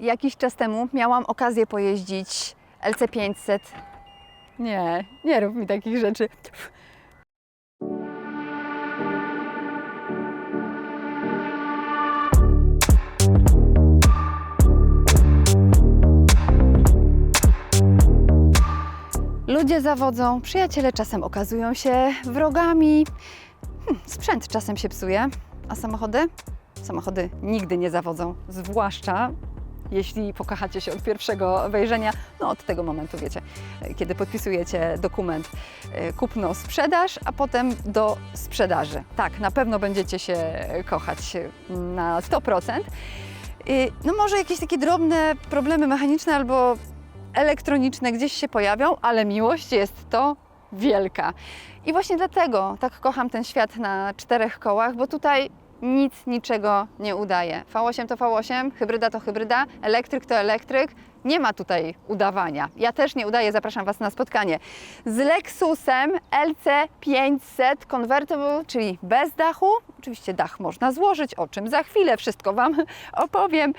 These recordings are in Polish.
Jakiś czas temu miałam okazję pojeździć LC500. Nie, nie rób mi takich rzeczy. Ludzie zawodzą, przyjaciele czasem okazują się wrogami, hmm, sprzęt czasem się psuje, a samochody? Samochody nigdy nie zawodzą, zwłaszcza jeśli pokochacie się od pierwszego wejrzenia, no od tego momentu wiecie, kiedy podpisujecie dokument e, kupno-sprzedaż, a potem do sprzedaży. Tak, na pewno będziecie się kochać na 100%. Y, No może jakieś takie drobne problemy mechaniczne albo elektroniczne gdzieś się pojawią, ale miłość jest to wielka. I właśnie dlatego tak kocham ten świat na czterech kołach, bo tutaj nic niczego nie udaje. V8 to V8, hybryda to hybryda, elektryk to elektryk. Nie ma tutaj udawania. Ja też nie udaję, zapraszam Was na spotkanie z Lexusem LC500 Convertible, czyli bez dachu. Oczywiście dach można złożyć, o czym za chwilę wszystko Wam opowiem.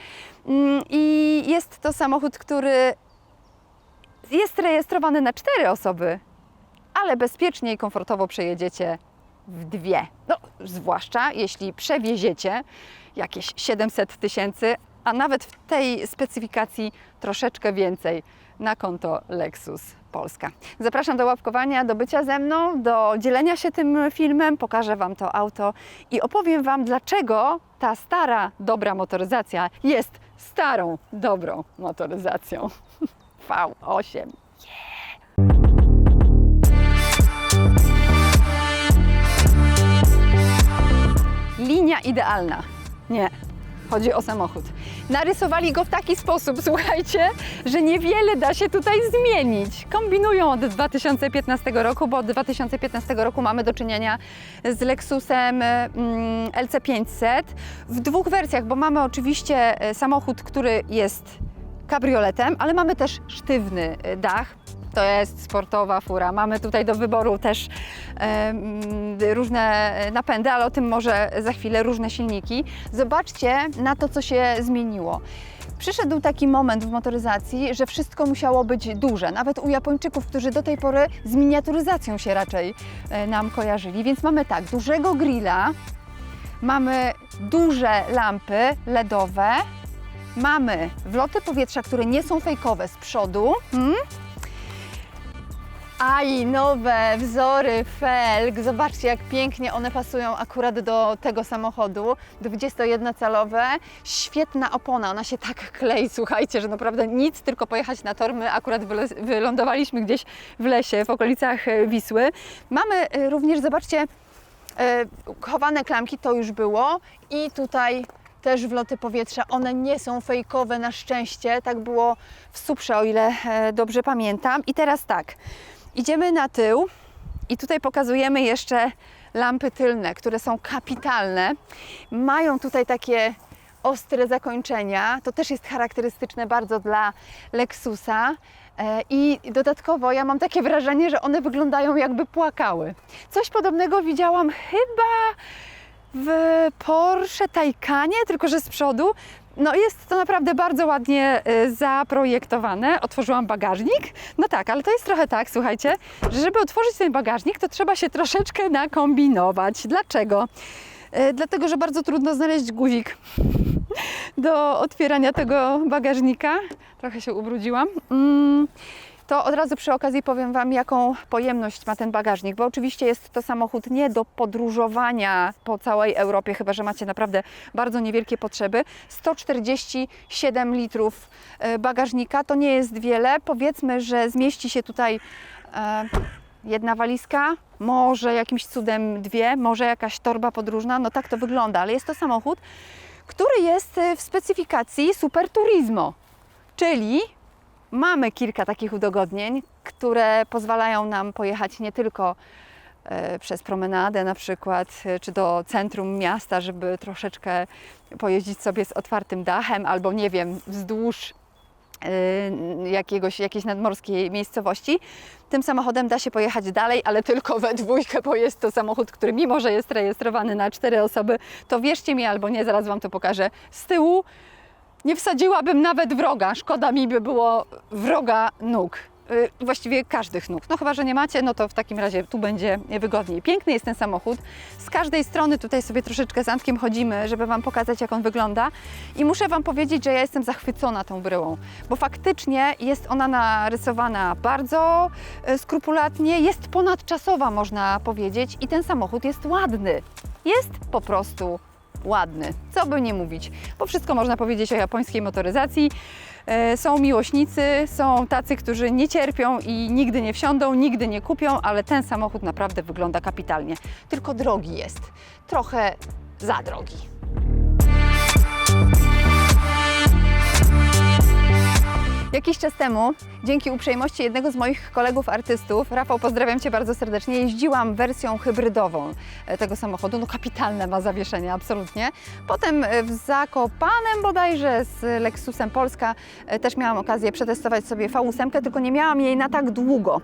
Mm, I jest to samochód, który jest rejestrowany na cztery osoby, ale bezpiecznie i komfortowo przejedziecie w dwie. No, zwłaszcza jeśli przewieziecie jakieś 700 tysięcy, a nawet w tej specyfikacji troszeczkę więcej na konto Lexus Polska. Zapraszam do łapkowania, do bycia ze mną, do dzielenia się tym filmem, pokażę Wam to auto i opowiem Wam, dlaczego ta stara, dobra motoryzacja jest starą, dobrą motoryzacją. V8. Linia idealna. Nie. Chodzi o samochód. Narysowali go w taki sposób, słuchajcie, że niewiele da się tutaj zmienić. Kombinują od 2015 roku, bo od 2015 roku mamy do czynienia z Lexusem mm, LC500 w dwóch wersjach, bo mamy oczywiście e, samochód, który jest kabrioletem, ale mamy też sztywny e, dach. To jest sportowa fura. Mamy tutaj do wyboru też em, różne napędy, ale o tym może za chwilę, różne silniki. Zobaczcie na to, co się zmieniło. Przyszedł taki moment w motoryzacji, że wszystko musiało być duże. Nawet u Japończyków, którzy do tej pory z miniaturyzacją się raczej e, nam kojarzyli. Więc mamy tak, dużego grilla, mamy duże lampy LEDowe, mamy wloty powietrza, które nie są fejkowe z przodu. Hmm? A i nowe wzory felg. Zobaczcie, jak pięknie one pasują akurat do tego samochodu. 21-calowe. Świetna opona. Ona się tak klei, słuchajcie, że naprawdę nic, tylko pojechać na tor. My akurat wylądowaliśmy gdzieś w lesie, w okolicach e, Wisły. Mamy e, również, zobaczcie, e, chowane klamki, to już było. I tutaj też wloty powietrza. One nie są fejkowe na szczęście. Tak było w Suprze, o ile dobrze pamiętam. I teraz tak, idziemy na tył i tutaj pokazujemy jeszcze lampy tylne, które są kapitalne. Mają tutaj takie ostre zakończenia. To też jest charakterystyczne bardzo dla Lexusa. E, I dodatkowo ja mam takie wrażenie, że one wyglądają jakby płakały. Coś podobnego widziałam chyba w Porsche Taycanie, tylko że z przodu. No jest to naprawdę bardzo ładnie y, zaprojektowane. Otworzyłam bagażnik. No tak, ale to jest trochę tak, słuchajcie, że żeby otworzyć ten bagażnik, to trzeba się troszeczkę nakombinować. Dlaczego? Y, Dlatego, że bardzo trudno znaleźć guzik do otwierania tego bagażnika. Trochę się ubrudziłam. Mm, to od razu przy okazji powiem Wam, jaką pojemność ma ten bagażnik, bo oczywiście jest to samochód nie do podróżowania po całej Europie, chyba że macie naprawdę bardzo niewielkie potrzeby. 147 litrów e, bagażnika to nie jest wiele. Powiedzmy, że zmieści się tutaj e, jedna walizka, może jakimś cudem dwie, może jakaś torba podróżna, no tak to wygląda, ale jest to samochód, który jest e, w specyfikacji Super Turismo, czyli mamy kilka takich udogodnień, które pozwalają nam pojechać nie tylko e, przez promenadę na przykład, e, czy do centrum miasta, żeby troszeczkę pojeździć sobie z otwartym dachem, albo nie wiem, wzdłuż e, jakiegoś, jakiejś nadmorskiej miejscowości. Tym samochodem da się pojechać dalej, ale tylko we dwójkę, bo jest to samochód, który mimo, że jest rejestrowany na cztery osoby, to wierzcie mi albo nie, zaraz Wam to pokażę, z tyłu Nie wsadziłabym nawet wroga, szkoda mi by było wroga nóg. Y, Właściwie każdych nóg. No chyba, że nie macie, no to w takim razie tu będzie wygodniej. Piękny jest ten samochód. Z każdej strony tutaj sobie troszeczkę z Antkiem chodzimy, żeby Wam pokazać, jak on wygląda. I muszę Wam powiedzieć, że ja jestem zachwycona tą bryłą, bo faktycznie jest ona narysowana bardzo y, skrupulatnie, jest ponadczasowa, można powiedzieć, i ten samochód jest ładny. Jest po prostu ładny. Co by nie mówić, bo wszystko można powiedzieć o japońskiej motoryzacji. E, Są miłośnicy, są tacy, którzy nie cierpią i nigdy nie wsiądą, nigdy nie kupią, ale ten samochód naprawdę wygląda kapitalnie. Tylko drogi jest. Trochę za drogi. Jakiś czas temu, dzięki uprzejmości jednego z moich kolegów artystów, Rafał, pozdrawiam Cię bardzo serdecznie, jeździłam wersją hybrydową e, tego samochodu. No kapitalne ma zawieszenie, absolutnie. Potem e, w Zakopanem bodajże z Lexusem Polska e, też miałam okazję przetestować sobie V8, tylko nie miałam jej na tak długo.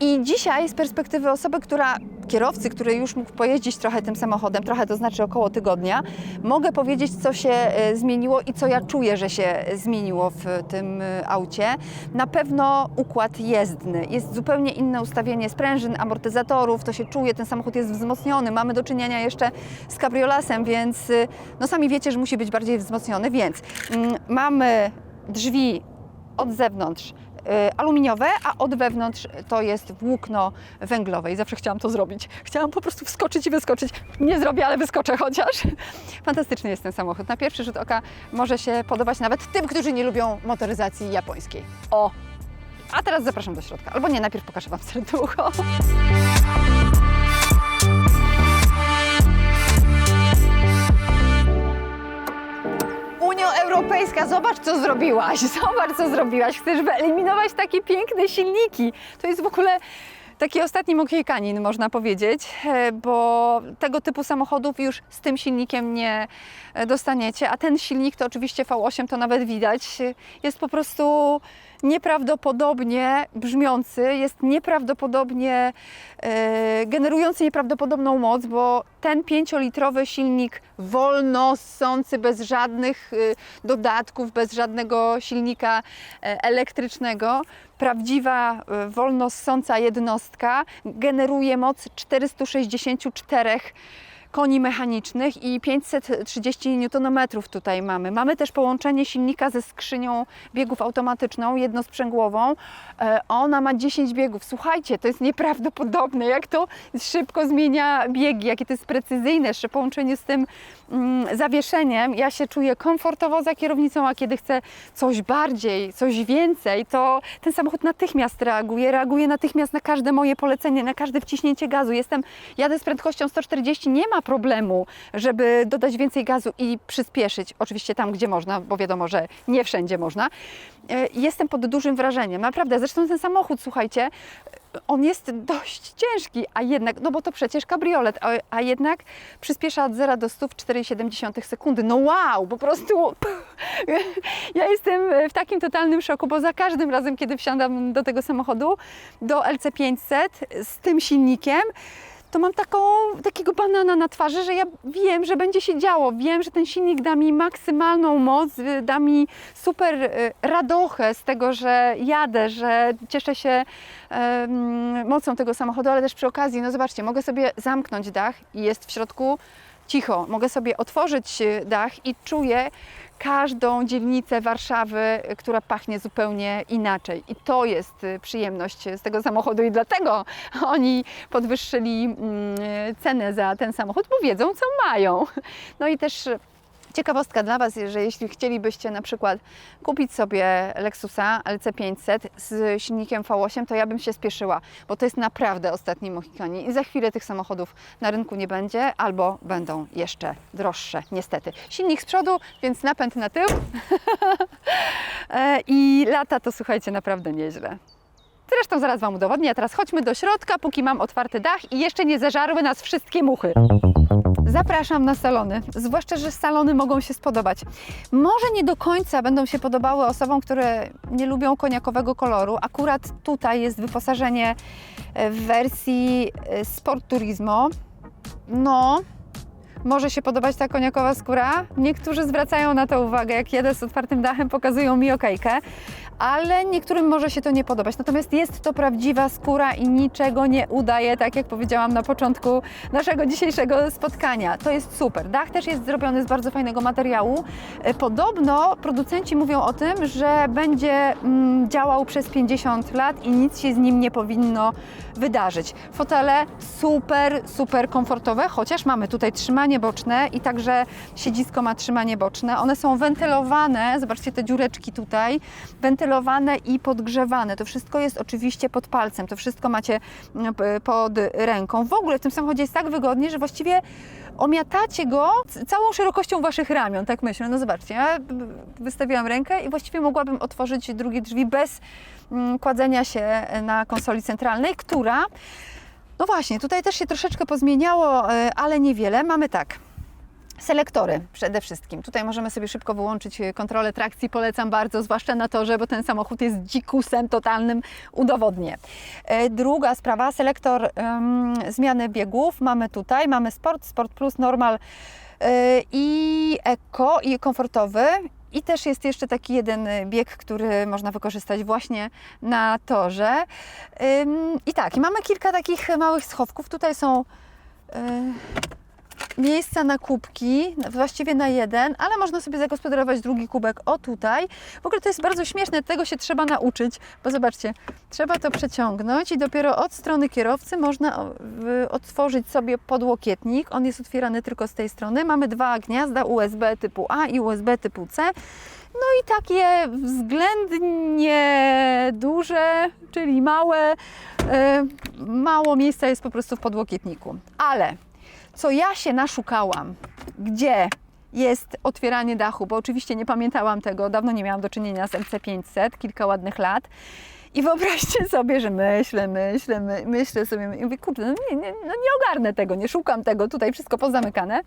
I dzisiaj z perspektywy osoby, która, kierowcy, który już mógł pojeździć trochę tym samochodem, trochę to znaczy około tygodnia, mogę powiedzieć, co się zmieniło i co ja czuję, że się zmieniło w tym aucie. Na pewno układ jezdny. Jest zupełnie inne ustawienie sprężyn, amortyzatorów, to się czuje, ten samochód jest wzmocniony. Mamy do czynienia jeszcze z kabriolasem, więc e, no sami wiecie, że musi być bardziej wzmocniony, więc mm, mamy drzwi od zewnątrz y, aluminiowe, a od wewnątrz to jest włókno węglowe. I zawsze chciałam to zrobić. Chciałam po prostu wskoczyć i wyskoczyć. Nie zrobię, ale wyskoczę chociaż. Fantastyczny jest ten samochód. Na pierwszy rzut oka może się podobać nawet tym, którzy nie lubią motoryzacji japońskiej. O! A teraz zapraszam do środka. Albo nie, najpierw pokażę Wam serducho. Unio Europejska, zobacz co zrobiłaś, zobacz co zrobiłaś. Chcesz wyeliminować takie piękne silniki. To jest w ogóle taki ostatni mokiejkanin, można powiedzieć, e, bo tego typu samochodów już z tym silnikiem nie e, dostaniecie, a ten silnik to oczywiście V8, to nawet widać, jest po prostu nieprawdopodobnie brzmiący, jest nieprawdopodobnie e, generujący nieprawdopodobną moc, bo ten 5-litrowy silnik wolno ssący, bez żadnych e, dodatków, bez żadnego silnika e, elektrycznego, prawdziwa wolno ssąca jednostka generuje moc 464 koni mechanicznych i 530 Nm tutaj mamy. Mamy też połączenie silnika ze skrzynią biegów automatyczną, jednosprzęgłową. E, Ona ma 10 biegów. Słuchajcie, to jest nieprawdopodobne, jak to szybko zmienia biegi, jakie to jest precyzyjne, jeszcze połączenie z tym mm, zawieszeniem. Ja się czuję komfortowo za kierownicą, a kiedy chcę coś bardziej, coś więcej, to ten samochód natychmiast reaguje, reaguje natychmiast na każde moje polecenie, na każde wciśnięcie gazu. Jestem, jadę z prędkością 140, nie ma problemu, żeby dodać więcej gazu i przyspieszyć. Oczywiście tam, gdzie można, bo wiadomo, że nie wszędzie można. E, Jestem pod dużym wrażeniem, naprawdę. Zresztą ten samochód, słuchajcie, on jest dość ciężki, a jednak, no bo to przecież kabriolet, a, a jednak przyspiesza od 0 do 100 w 4,7 sekundy. No wow, po prostu ja jestem w takim totalnym szoku, bo za każdym razem, kiedy wsiadam do tego samochodu, do LC500 z tym silnikiem, to mam taką, takiego banana na twarzy, że ja wiem, że będzie się działo. Wiem, że ten silnik da mi maksymalną moc, da mi super y, radochę z tego, że jadę, że cieszę się em, mocą tego samochodu, ale też przy okazji, no zobaczcie, mogę sobie zamknąć dach i jest w środku cicho. Mogę sobie otworzyć y, dach i czuję każdą dzielnicę Warszawy, y, która pachnie zupełnie inaczej. I to jest y, przyjemność z tego samochodu i dlatego oni podwyższyli mm, cenę za ten samochód, bo wiedzą, co mają. No i też Ciekawostka dla Was, że jeśli chcielibyście na przykład kupić sobie Lexusa LC500 z silnikiem V8, to ja bym się spieszyła, bo to jest naprawdę ostatni Mohikanie i za chwilę tych samochodów na rynku nie będzie, albo będą jeszcze droższe, niestety. Silnik z przodu, więc napęd na tył E, i lata to słuchajcie naprawdę nieźle. Zresztą zaraz Wam udowodnię, a teraz chodźmy do środka, póki mam otwarty dach i jeszcze nie zeżarły nas wszystkie muchy. Zapraszam na salony, zwłaszcza, że salony mogą się spodobać. Może nie do końca będą się podobały osobom, które nie lubią koniakowego koloru. Akurat tutaj jest wyposażenie e, w wersji e, Sport Turismo. No, może się podobać ta koniakowa skóra. Niektórzy zwracają na to uwagę, jak jedę z otwartym dachem, pokazują mi okejkę, ale niektórym może się to nie podobać. Natomiast jest to prawdziwa skóra i niczego nie udaje, tak jak powiedziałam na początku naszego dzisiejszego spotkania. To jest super. Dach też jest zrobiony z bardzo fajnego materiału. E, Podobno producenci mówią o tym, że będzie mm, działał przez 50 lat i nic się z nim nie powinno wydarzyć. Fotele super, super komfortowe, chociaż mamy tutaj trzymanie boczne i także siedzisko ma trzymanie boczne. One są wentylowane, zobaczcie te dziureczki tutaj, wentylowane i podgrzewane. To wszystko jest oczywiście pod palcem, to wszystko macie mm, pod ręką. W ogóle w tym samochodzie jest tak wygodnie, że właściwie omiatacie go całą szerokością waszych ramion, tak myślę. No zobaczcie, ja wystawiłam rękę i właściwie mogłabym otworzyć drugie drzwi bez mm, kładzenia się na konsoli centralnej, która, no właśnie, tutaj też się troszeczkę pozmieniało, e, ale niewiele. Mamy tak. Selektory przede wszystkim. Tutaj możemy sobie szybko wyłączyć e, kontrolę trakcji, polecam bardzo, zwłaszcza na torze, bo ten samochód jest dzikusem totalnym, udowodnię. E, Druga sprawa, selektor em, zmiany biegów mamy tutaj, mamy Sport, Sport Plus, Normal i Eco i komfortowy. I też jest jeszcze taki jeden e, bieg, który można wykorzystać właśnie na torze. I tak, mamy kilka takich małych schowków. Tutaj są e, miejsca na kubki, właściwie na jeden, ale można sobie zagospodarować drugi kubek o tutaj. W ogóle to jest bardzo śmieszne, tego się trzeba nauczyć, bo zobaczcie, trzeba to przeciągnąć i dopiero od strony kierowcy można otworzyć sobie podłokietnik. On jest otwierany tylko z tej strony. Mamy dwa gniazda USB typu A i USB typu C. No i takie względnie duże, czyli małe, e, mało miejsca jest po prostu w podłokietniku. Ale co ja się naszukałam, gdzie jest otwieranie dachu, bo oczywiście nie pamiętałam tego, dawno nie miałam do czynienia z MC500, kilka ładnych lat. I wyobraźcie sobie, że myślę, myślę, my, myślę sobie, i mówię, kurde, no nie, nie, no nie ogarnę tego, nie szukam tego, tutaj wszystko pozamykane.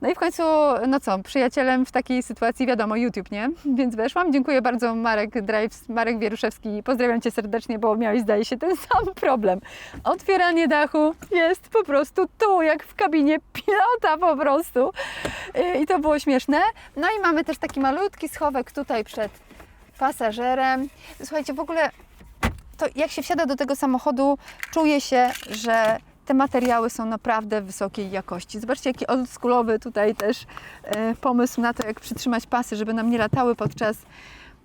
No i w końcu, no co, przyjacielem w takiej sytuacji, wiadomo, YouTube, nie? Więc weszłam. Dziękuję bardzo Marek Drives, Marek Wieruszewski. Pozdrawiam Cię serdecznie, bo miałeś, zdaje się, ten sam problem. Otwieranie dachu jest po prostu tu, jak w kabinie pilota po prostu. I to było śmieszne. No i mamy też taki malutki schowek tutaj przed pasażerem. Słuchajcie, w ogóle to jak się wsiada do tego samochodu, czuje się, że te materiały są naprawdę wysokiej jakości. Zobaczcie, jaki oldschoolowy tutaj też e, pomysł na to, jak przytrzymać pasy, żeby nam nie latały podczas,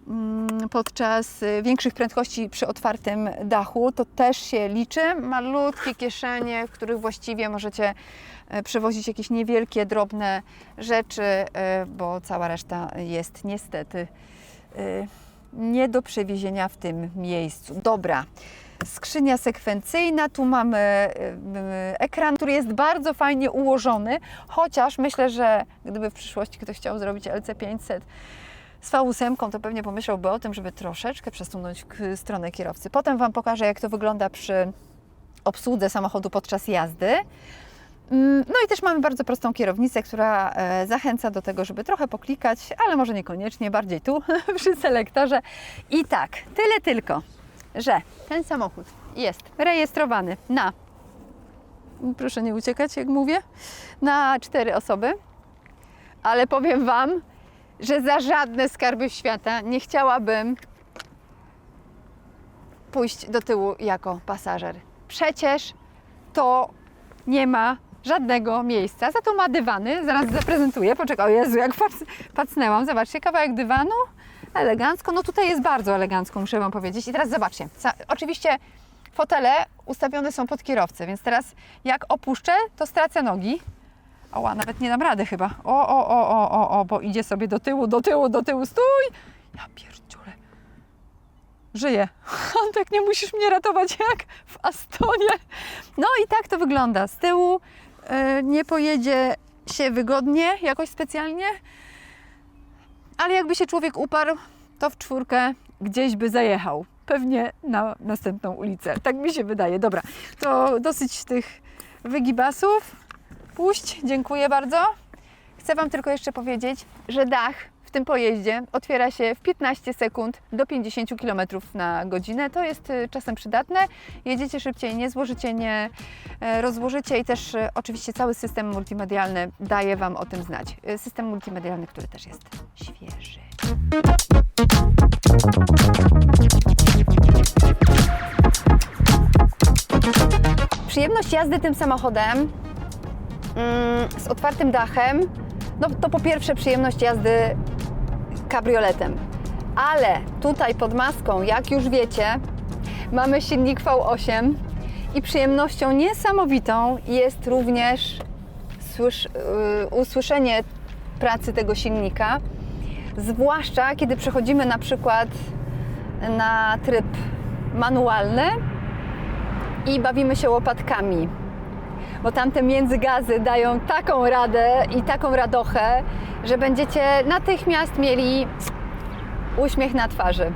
mm, podczas e, większych prędkości przy otwartym dachu. To też się liczy. Malutkie kieszenie, w których właściwie możecie e, przewozić jakieś niewielkie, drobne rzeczy, bo cała reszta jest niestety nie do przewiezienia w tym miejscu. Dobra. Skrzynia sekwencyjna, tu mamy y, ekran, który jest bardzo fajnie ułożony, chociaż myślę, że gdyby w przyszłości ktoś chciał zrobić LC500 z V8, to pewnie pomyślałby o tym, żeby troszeczkę przesunąć stronę kierowcy. Potem Wam pokażę, jak to wygląda przy obsłudze samochodu podczas jazdy. Mm, No i też mamy bardzo prostą kierownicę, która e, zachęca do tego, żeby trochę poklikać, ale może niekoniecznie, bardziej tu przy selektorze. I tak, tyle tylko, że ten samochód jest rejestrowany na, proszę nie uciekać, jak mówię, na cztery osoby, ale powiem Wam, że za żadne skarby świata nie chciałabym pójść do tyłu jako pasażer. Przecież to nie ma żadnego miejsca. Za to ma dywany, zaraz zaprezentuję. Poczekaj, o Jezu, jak pac, pacnęłam. Zobaczcie, kawałek dywanu, elegancko. No tutaj jest bardzo elegancko, muszę Wam powiedzieć. I teraz zobaczcie, oczywiście fotele ustawione są pod kierowcę, więc teraz jak opuszczę, to stracę nogi. Oła, nawet nie dam rady chyba. O, o, o, o, o, o, bo idzie sobie do tyłu, do tyłu, do tyłu, stój! Ja pierdziule. Żyję. Antek, nie musisz mnie ratować jak w Astonie. No i tak to wygląda. Z tyłu e, nie pojedzie się wygodnie, jakoś specjalnie, ale jakby się człowiek uparł, to w czwórkę gdzieś by zajechał. Pewnie na następną ulicę. Tak mi się wydaje. Dobra, to dosyć tych wygibasów. Puść, dziękuję bardzo. Chcę Wam tylko jeszcze powiedzieć, że dach w tym pojeździe otwiera się w 15 sekund do 50 km na godzinę. To jest y, czasem przydatne. Jedziecie szybciej, nie złożycie, nie e, rozłożycie i też e, oczywiście cały system multimedialny daje Wam o tym znać. E, System multimedialny, który też jest świeży. Przyjemność jazdy tym samochodem mm, z otwartym dachem, no to po pierwsze przyjemność jazdy kabrioletem. Ale tutaj pod maską, jak już wiecie, mamy silnik V8 i przyjemnością niesamowitą jest również yy, usłyszenie pracy tego silnika, zwłaszcza kiedy przechodzimy na przykład na tryb manualny i bawimy się łopatkami bo tamte międzygazy dają taką radę i taką radochę, że będziecie natychmiast mieli uśmiech na twarzy.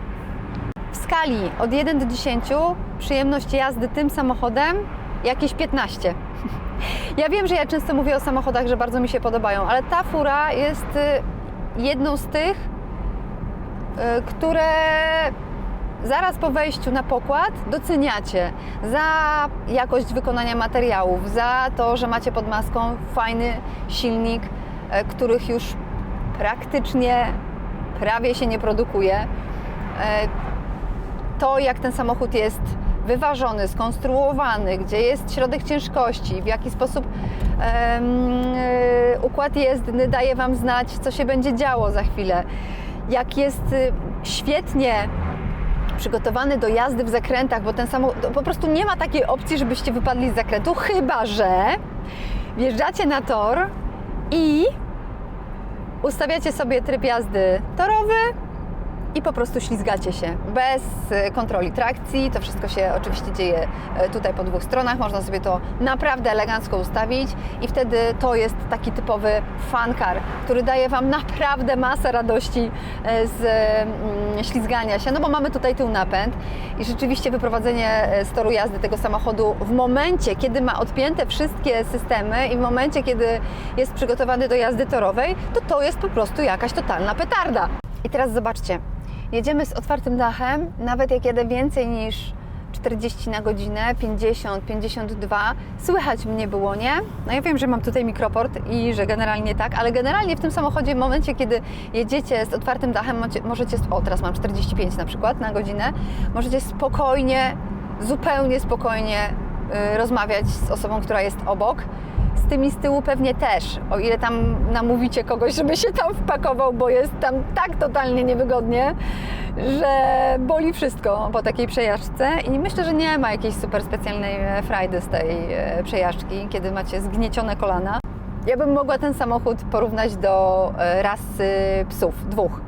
W skali od 1 do 10 przyjemność jazdy tym samochodem jakieś 15. Ja wiem, że ja często mówię o samochodach, że bardzo mi się podobają, ale ta fura jest y, jedną z tych, y, które zaraz po wejściu na pokład doceniacie za jakość wykonania materiałów, za to, że macie pod maską fajny silnik, e, których już praktycznie prawie się nie produkuje. E, To, jak ten samochód jest wyważony, skonstruowany, gdzie jest środek ciężkości, w jaki sposób e, układ jezdny daje Wam znać, co się będzie działo za chwilę, jak jest y, świetnie przygotowany do jazdy w zakrętach, bo ten samochód po prostu nie ma takiej opcji, żebyście wypadli z zakrętu, chyba że wjeżdżacie na tor i ustawiacie sobie tryb jazdy torowy i po prostu ślizgacie się bez e, kontroli trakcji. To wszystko się oczywiście dzieje e, tutaj po dwóch stronach. Można sobie to naprawdę elegancko ustawić i wtedy to jest taki typowy fun car, który daje Wam naprawdę masę radości e, z mm, ślizgania się, no bo mamy tutaj tył napęd i rzeczywiście wyprowadzenie e, z toru jazdy tego samochodu w momencie, kiedy ma odpięte wszystkie systemy i w momencie, kiedy jest przygotowany do jazdy torowej, to to jest po prostu jakaś totalna petarda. I teraz zobaczcie, jedziemy z otwartym dachem, nawet jak jadę więcej niż 40 na godzinę, 50, 52, słychać mnie było, nie? No ja wiem, że mam tutaj mikroport i że generalnie tak, ale generalnie w tym samochodzie w momencie, kiedy jedziecie z otwartym dachem, możecie, o teraz mam 45 na przykład na godzinę, możecie spokojnie, zupełnie spokojnie y, rozmawiać z osobą, która jest obok. Z tymi z tyłu pewnie też, o ile tam namówicie kogoś, żeby się tam wpakował, bo jest tam tak totalnie niewygodnie, że boli wszystko po takiej przejażdżce i myślę, że nie ma jakiejś super specjalnej e, frajdy z tej e, przejażdżki, kiedy macie zgniecione kolana. Ja bym mogła ten samochód porównać do e, rasy psów, dwóch.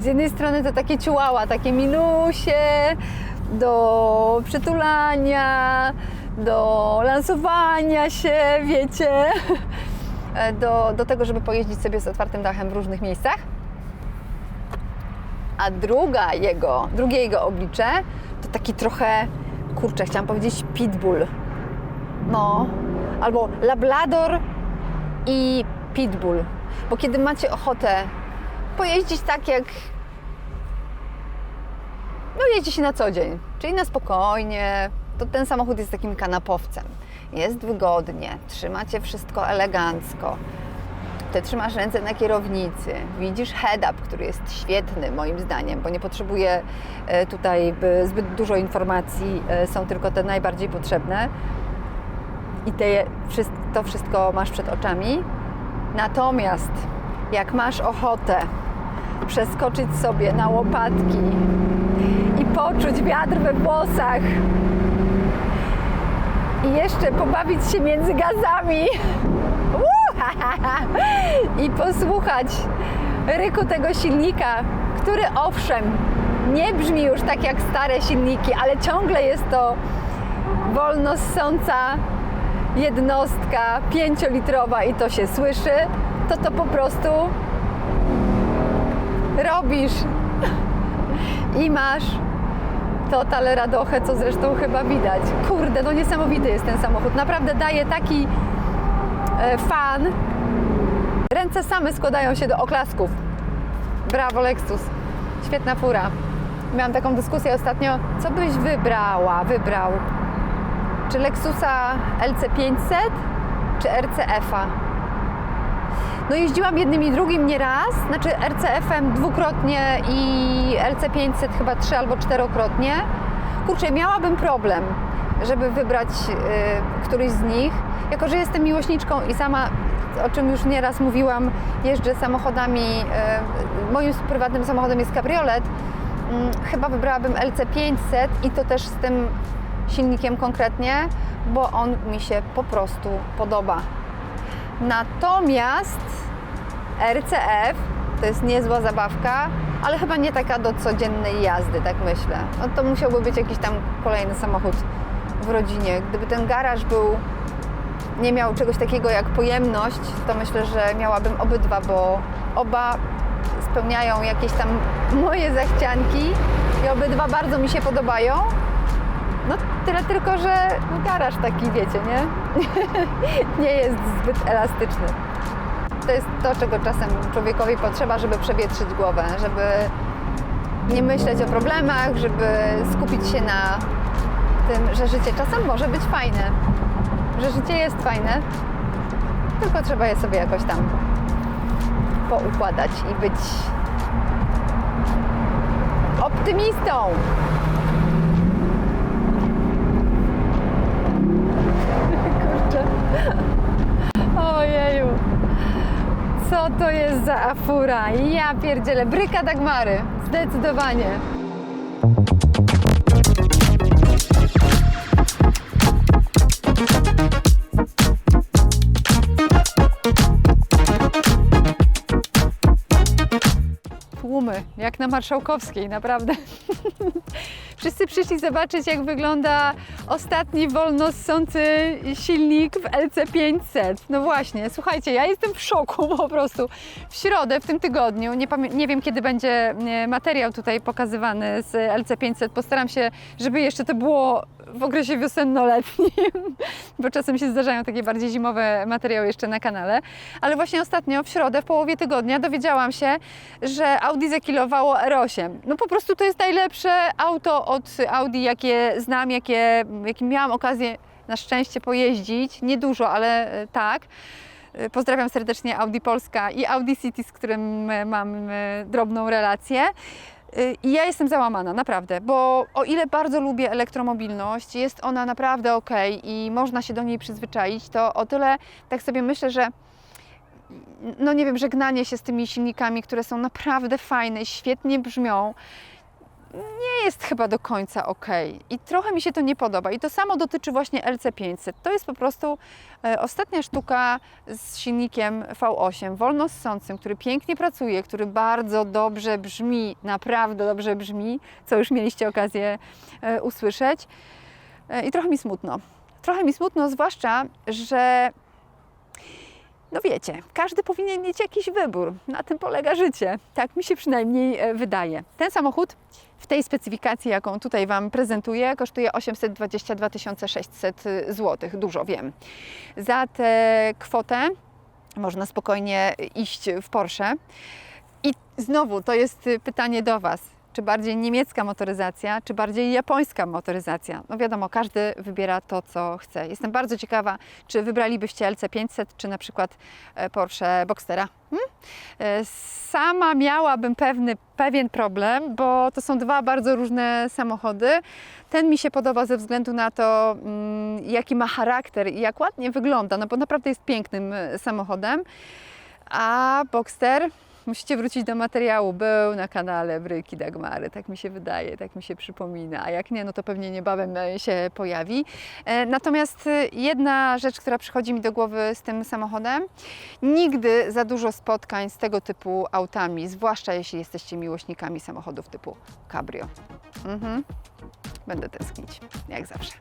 Z jednej strony to takie ciułała, takie minusie, do przytulania, do lansowania się, wiecie, e, do, do tego, żeby pojeździć sobie z otwartym dachem w różnych miejscach. A druga jego, drugie jego oblicze to taki trochę, kurczę, chciałam powiedzieć pitbull. No, albo labrador i pitbull. Bo kiedy macie ochotę pojeździć tak jak no jeździ się na co dzień, czyli na spokojnie, to ten samochód jest takim kanapowcem. Jest wygodnie, trzymacie wszystko elegancko. Ty trzymasz ręce na kierownicy, widzisz head-up, który jest świetny moim zdaniem, bo nie potrzebuje e, tutaj by zbyt dużo informacji, e, są tylko te najbardziej potrzebne i te, to wszystko masz przed oczami. Natomiast jak masz ochotę przeskoczyć sobie na łopatki i poczuć wiatr we włosach i jeszcze pobawić się między gazami. I posłuchać ryku tego silnika, który owszem nie brzmi już tak jak stare silniki, ale ciągle jest to wolno ssąca jednostka pięciolitrowa i to się słyszy, to to po prostu robisz i masz total radochę, co zresztą chyba widać. Kurde, no niesamowity jest ten samochód. Naprawdę daje taki e, fan. Ręce same składają się do oklasków. Brawo Lexus. Świetna fura. Miałam taką dyskusję ostatnio, co byś wybrała, wybrał? Czy Lexusa LC500, czy RCF-a? No jeździłam jednym i drugim nie raz, znaczy RCF-em dwukrotnie i LC500 chyba trzy albo czterokrotnie. Kurczę, miałabym problem, żeby wybrać y, któryś z nich. Jako, że jestem miłośniczką i sama, o czym już nieraz mówiłam, jeżdżę samochodami, y, moim prywatnym samochodem jest kabriolet, mm, chyba wybrałabym LC500 i to też z tym silnikiem konkretnie, bo on mi się po prostu podoba. Natomiast RCF to jest niezła zabawka, ale chyba nie taka do codziennej jazdy, tak myślę. No to musiałby być jakiś tam kolejny samochód w rodzinie. Gdyby ten garaż był, nie miał czegoś takiego jak pojemność, to myślę, że miałabym obydwa, bo oba spełniają jakieś tam moje zachcianki i obydwa bardzo mi się podobają. No tyle tylko, że garaż taki, wiecie, nie? nie jest zbyt elastyczny. To jest to, czego czasem człowiekowi potrzeba, żeby przewietrzyć głowę, żeby nie myśleć o problemach, żeby skupić się na tym, że życie czasem może być fajne, że życie jest fajne, tylko trzeba je sobie jakoś tam poukładać i być optymistą. Kurczę. Ojeju. To jest za afura? Ja pierdzielę. Bryka Dagmary. Zdecydowanie. Tłumy, jak na Marszałkowskiej, naprawdę. Wszyscy przyszli zobaczyć, jak wygląda ostatni wolno ssący silnik w LC500. No właśnie, słuchajcie, ja jestem w szoku po prostu. W środę, w tym tygodniu, nie, nie wiem kiedy będzie e, materiał tutaj pokazywany z LC500, postaram się, żeby jeszcze to było w okresie wiosenno-letnim, bo czasem się zdarzają takie bardziej zimowe materiały jeszcze na kanale. Ale właśnie ostatnio, w środę, w połowie tygodnia dowiedziałam się, że Audi zakilowało R8. No po prostu to jest najlepsze auto od Audi, jakie znam, jakie, jakim miałam okazję na szczęście pojeździć. Niedużo, ale e, tak. E, Pozdrawiam serdecznie Audi Polska i Audi City, z którym e, mam drobną relację. I ja jestem załamana, naprawdę, bo o ile bardzo lubię elektromobilność, jest ona naprawdę ok i można się do niej przyzwyczaić, to o tyle tak sobie myślę, że no nie wiem, żegnanie się z tymi silnikami, które są naprawdę fajne, świetnie brzmią, nie jest chyba do końca ok. I trochę mi się to nie podoba. I to samo dotyczy właśnie LC500. To jest po prostu e, ostatnia sztuka z silnikiem V8, wolno ssącym, który pięknie pracuje, który bardzo dobrze brzmi, naprawdę dobrze brzmi, co już mieliście okazję e, usłyszeć. E, I trochę mi smutno. Trochę mi smutno, zwłaszcza, że no wiecie, każdy powinien mieć jakiś wybór. Na tym polega życie. Tak mi się przynajmniej e, wydaje. Ten samochód w tej specyfikacji, jaką tutaj Wam prezentuję, kosztuje 822 600 zł. Dużo wiem. Za tę kwotę można spokojnie iść w Porsche. I znowu to jest y, pytanie do Was. Czy bardziej niemiecka motoryzacja, czy bardziej japońska motoryzacja? No wiadomo, każdy wybiera to, co chce. Jestem bardzo ciekawa, czy wybralibyście LC500, czy na przykład e, Porsche Boxstera. Hmm? E, Sama miałabym pewny, pewien problem, bo to są dwa bardzo różne samochody. Ten mi się podoba ze względu na to, mm, jaki ma charakter i jak ładnie wygląda, no bo naprawdę jest pięknym e, samochodem. A Boxster, musicie wrócić do materiału. Był na kanale Bryki Dagmary, tak mi się wydaje, tak mi się przypomina. A jak nie, no to pewnie niebawem e, się pojawi. E, natomiast e, jedna rzecz, która przychodzi mi do głowy z tym samochodem. Nigdy za dużo spotkań z tego typu autami, zwłaszcza jeśli jesteście miłośnikami samochodów typu cabrio. Mhm. Będę tęsknić, jak zawsze.